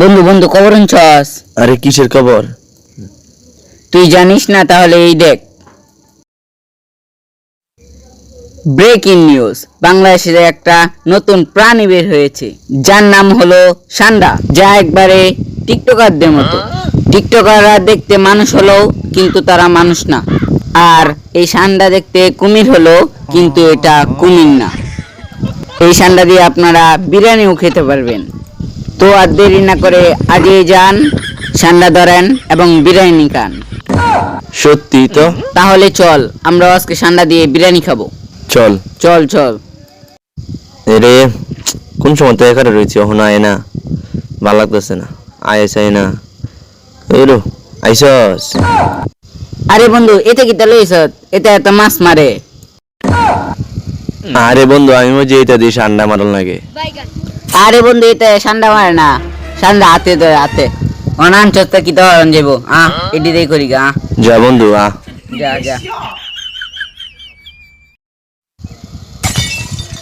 বন্ধু বন্ধু খবর আনছস? আরে কিসের খবর? তুই জানিস না তাহলে এই দেখ। ব্রেকিং নিউজ বাংলাদেশের একটা নতুন প্রাণী বের হয়েছে যার নাম হলো সান্ডা যা একবারে টিকটকারদের মতো। টিকটকাররা দেখতে মানুষ হলেও কিন্তু তারা মানুষ না। আর এই সান্ডা দেখতে কুমির হলো কিন্তু এটা কুমির না। এই সান্ডা দিয়ে আপনারা বিরিয়ানিও খেতে পারবেন। তো আর দেরি না করে আজই যান সান্ডা ধরেন এবং বিরিয়ানি খান। সত্যি তো? তাহলে চল আমরা আজকে সান্ডা দিয়ে বিরিয়ানি খাব। চল। চল চল। রে কোন সময় তো এখানে রয়েছে? এখন আয় না ভালো লাগতেছে না। আয় আয় না। এরো আইসস। আরে বন্ধু এতে কি তাহলে এতে এত মাছ মারে। আরে বন্ধু আমি মজে এটা দিয়ে ঠান্ডা মারল লাগে আরে বন্ধু এটা সান্ডা মারে না। সান্ডা হাতে ধরে হাতে। অনান চত্তা কি তো হরণ যাব আহ এটি দিয়ে করি গা আহ, যা বন্ধু আ যা যা।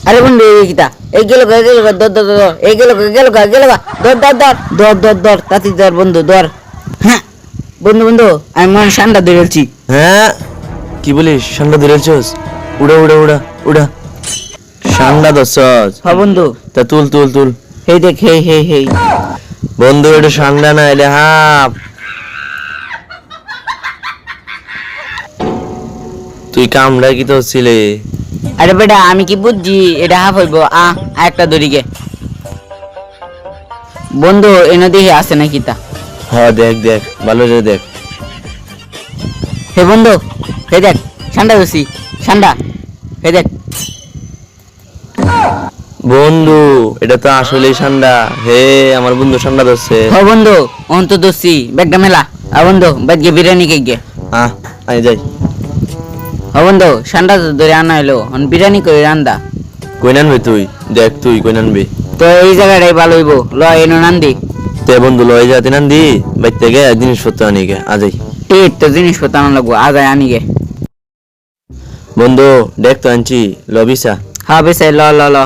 আরে বন্ধু এই কিতা? এই গেল গা গেল গা দর দর দর এই গেল গা গেল গা গেল গা। দর দর দর দর দর দর তাতি দর বন্ধু দর হ্যাঁ। বন্ধু বন্ধু আমি মনে সান্ডা ধরেছি হ্যাঁ? কি বলিস? ঠান্ডা ধরেছস উড়া উড়া উড়া উড়া। ঠান্ডা দছস হ্যাঁ বন্ধু। তা তুল তুল তুল। দেখ হেই হেই হেই। বন্ধু এটা না এলে হাফ তুই কামড়া কি তো ছিলে? আরে বেটা আমি কি বুঝছি? এটা হাফ হইব। আ একটা দড়িকে। বন্ধু এনে দেখি আছে নাকি তা? হ দেখ দেখ ভালো রে দেখ। হে বন্ধু হে দেখ ঠান্ডা দোষি ঠান্ডা হে দেখ। বন্ধু এটা তো আসলেই ঠান্ডা। হে আমার বন্ধু ঠান্ডা ধরছে। হ বন্ধু অন তো দোষি ব্যাগটা মেলা। আ বন্ধু বাদ গিয়ে বিরিয়ানি কে গিয়ে। আহ আই যাই। হ বন্ধু ঠান্ডা তো ধরে আনা হলো। অন বিরিয়ানি করে রান্দা। কই নানবে তুই? দেখ তুই কই নানবি। তো এই জায়গাটাই ভালো হইব। ল এনো নান্দি। তে বন্ধু লয় যাতে নান দি বাইতে গে জিনিসপত্র আনি গে আজাই টিট তো জিনিসপত্র আনা লাগবো আজ আনি গে। বন্ধু দেখ তো আনছি। লবিসা হ্যাঁ বেশ ল ল ল।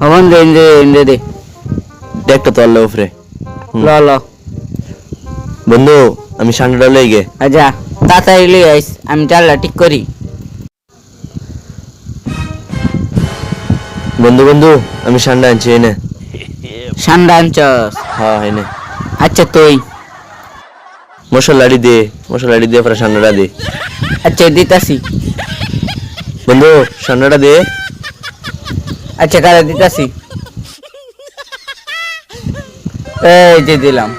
হ বন্ধু এনে এনে দে। দেখ তো তোর উপরে। ল ল। বন্ধু আমি ঠান্ডাটা লই গে আচ্ছা তাড়াতাড়ি লিয়ে আইস আমি চালটা ঠিক করি। বন্ধু বন্ধু আমি ঠান্ডা আনছি এনে ঠান্ডা আনছস? হ্যাঁ এনে আচ্ছা তুই। মশলাড়ি দে মশলাড়ি দিয়ে পরে ঠান্ডাটা দে। আচ্ছা দিতাছি। বন্ধু ঠান্ডাটা দে। আচ্ছা কারা দিতাছি। এই যে দিলাম।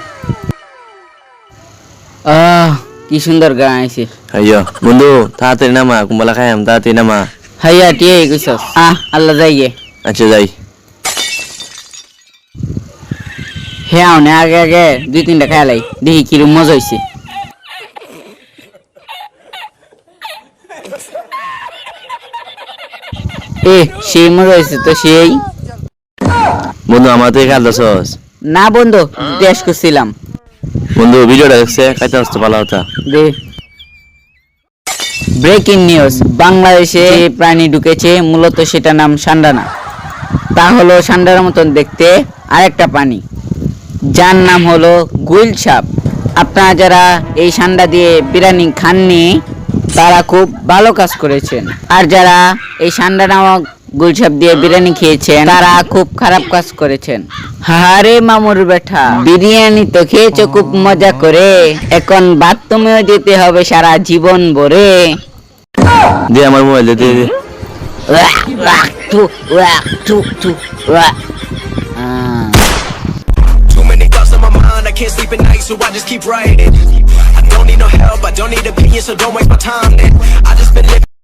আহ কি সুন্দর গান আইছে। আইয়া বন্ধু তাড়াতাড়ি নামা কুম্বলা খাইয়াম তাড়াতাড়ি নামা। হাইয়া টিয়ে কইছস। আহ আল্লাহ যাইয়ে আচ্ছা যাই। হ্যাঁ আগে আগে দুই তিনটা খেলাই দেখি কিরম মজা হইছে। এ সেই মজা হয়েছে তো সেই। বন্ধু আমার থেকে খেয়াল না বন্ধু টেস্ট করছিলাম। বন্ধু ভিডিওটা দেখছে খাইতে আসতে ভালো হতা। দে। ব্রেকিং নিউজ বাংলাদেশে প্রাণী ঢুকেছে মূলত সেটা নাম সান্ডানা। তা হলো সান্ডার মতন দেখতে আরেকটা প্রাণী যার নাম হলো গুইল সাপ। আপনারা যারা এই সান্ডা দিয়ে বিরিয়ানি খাননি তারা খুব ভালো কাজ করেছেন আর যারা এই সান্ডা নামক গুলসাপ দিয়ে বিরিয়ানি খেয়েছেন তারা খুব খারাপ কাজ করেছেন হারে মামুর বেঠা বিরিয়ানি তো খেয়েছো খুব মজা করে এখন বাথরুমেও যেতে হবে সারা জীবন ভরে দে আমার মোবাইল দে দে দে। ওয়াক, ওয়াক, থু, ওয়াক, থু, থু, ওয়াক। Ah, Too many thoughts on my mind, I can't sleep at night, so I just keep writing. I don't need no help, I don't need opinions, so don't waste my time. I just been living.